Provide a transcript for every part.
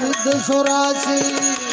સિદ્ધ સુરાસી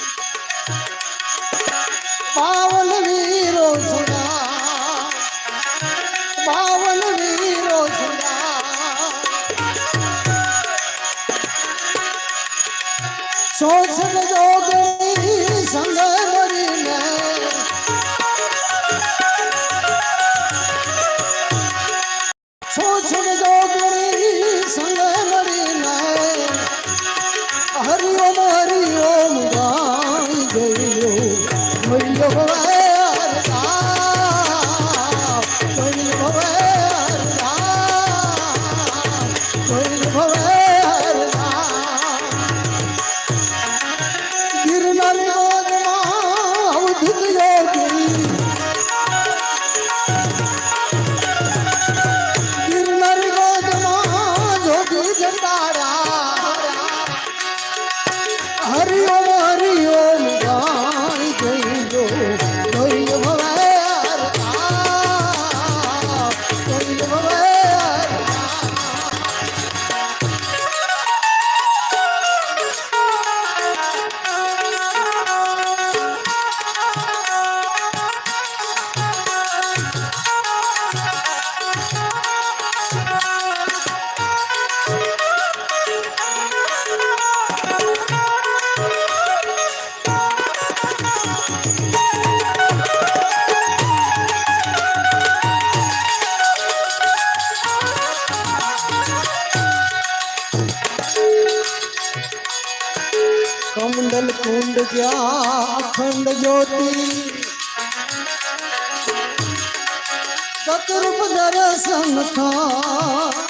સદરૂપ દર્શન થાય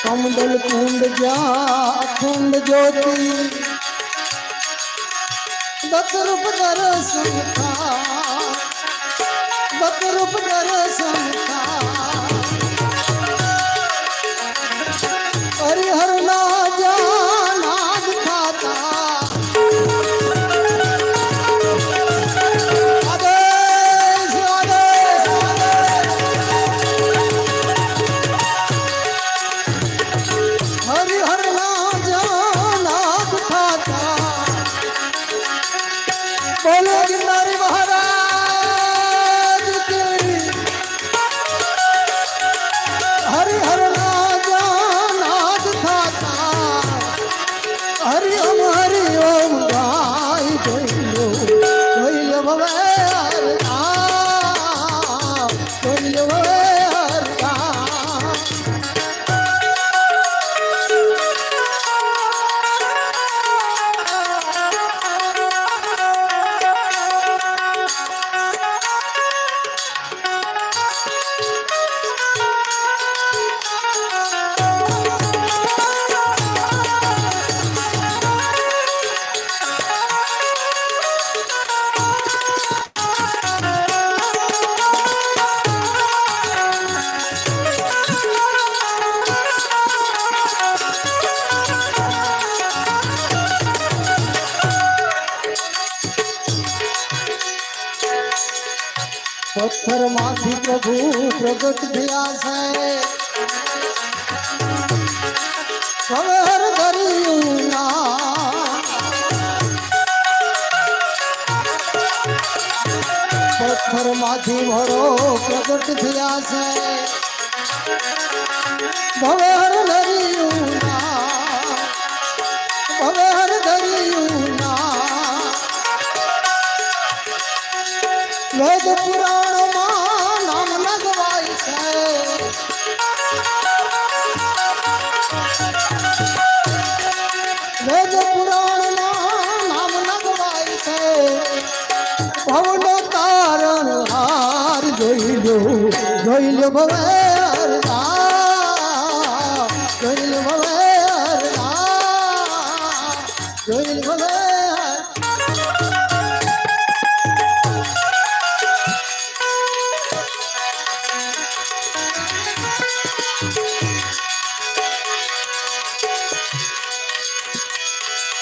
કમંડલ કુંડ જા કુંડ જ્યોતિ. દતરૂપ દર્શન થા દતરૂપ દર્શન हरिओम પ્રભુ, પ્રગટ થયા છે. ખબર કર્યું પથ્થરમાંથી ભરો પ્રગટ થયા છે. ભવર લર્યું ભવર ધર્યું વેદ પુરાણ વેદ પુરાણ નામ લગવાય છે ભવનો તારણ હાર જોઈ લો જોઈ લો ભવે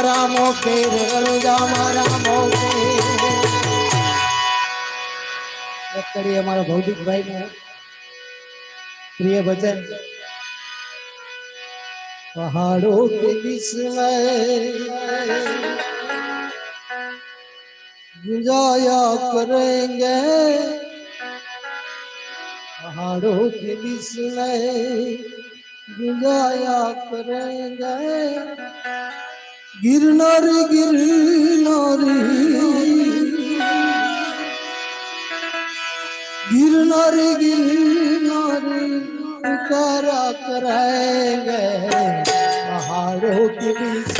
रामो, फिर रामा रामो हमारा भौतिक भाई ने प्रिय वचन, पहाड़ों के विस्मया करेंगे। पहाड़ों के विस्मय गुंजाया करेंगे। ગિરનાર ગિરનારી. ગિરનાર ગિરનારી કરા કરાય ગયે પહાડો કે બીચ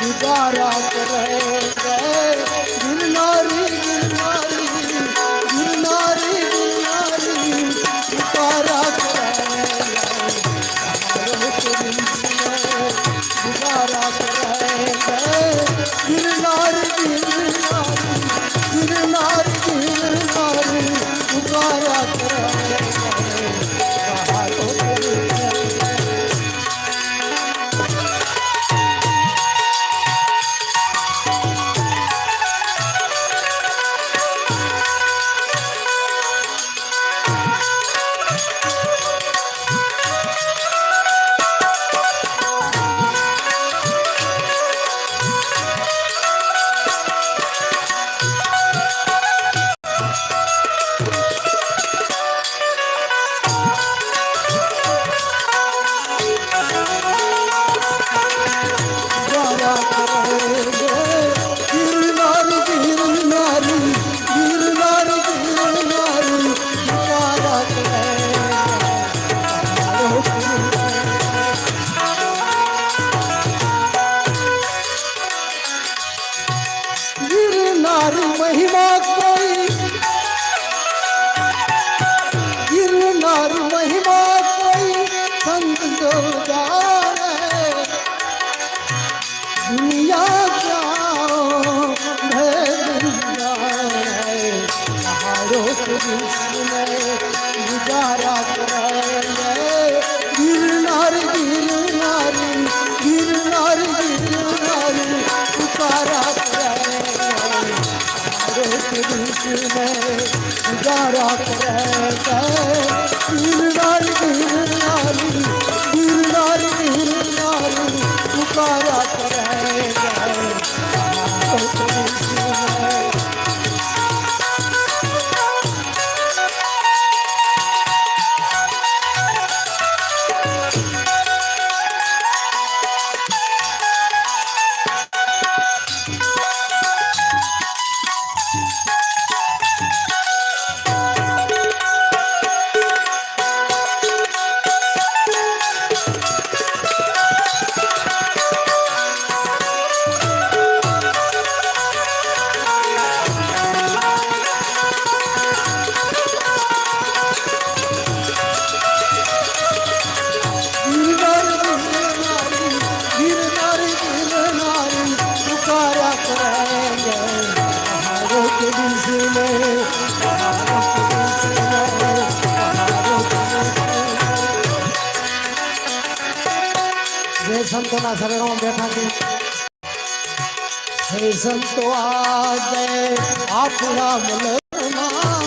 गुजारा बीच में गुजारा कर સંતોના શરણોમાં બેઠા છે હે સંતો આજે આપણા મલમાં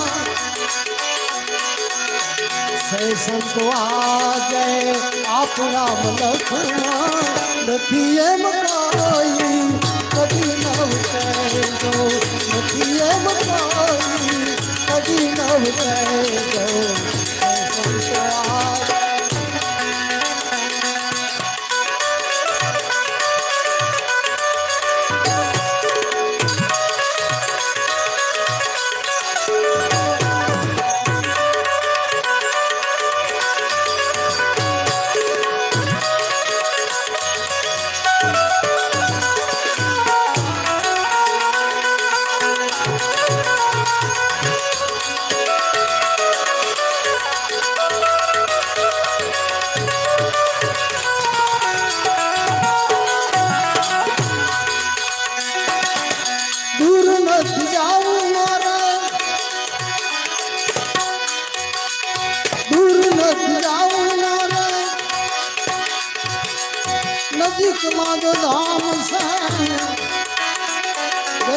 હે સંતો આજે આપણા મલખમાં નથી એમ કોઈ કદી નવ કહેજો નથી એમ કોઈ કદી નવ કહેજો હે સંતો આજે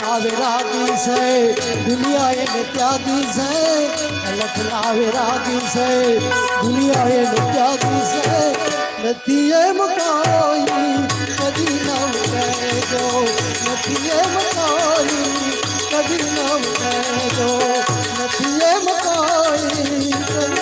અલખના વિરાગી છે, દુનિયા એને ત્યાગી છે. અલખના વિરાગી છે, દુનિયા એને ત્યાગી છે. નથી એમ કોઈ કદી ન કહેજો. નથી એમ કોઈ કદી ન કહેજો. નથી એમ કોઈ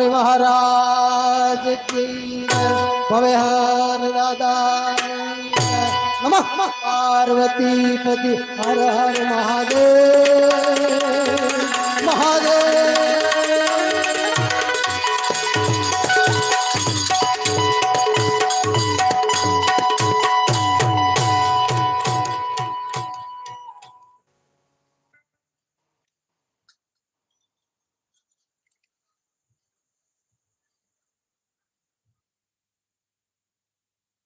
કિન્નર મહારાજ ભવે હર દાદા નમઃ. પાર્વતી પતિ હર હર મહાદેવ. મહાદેવ.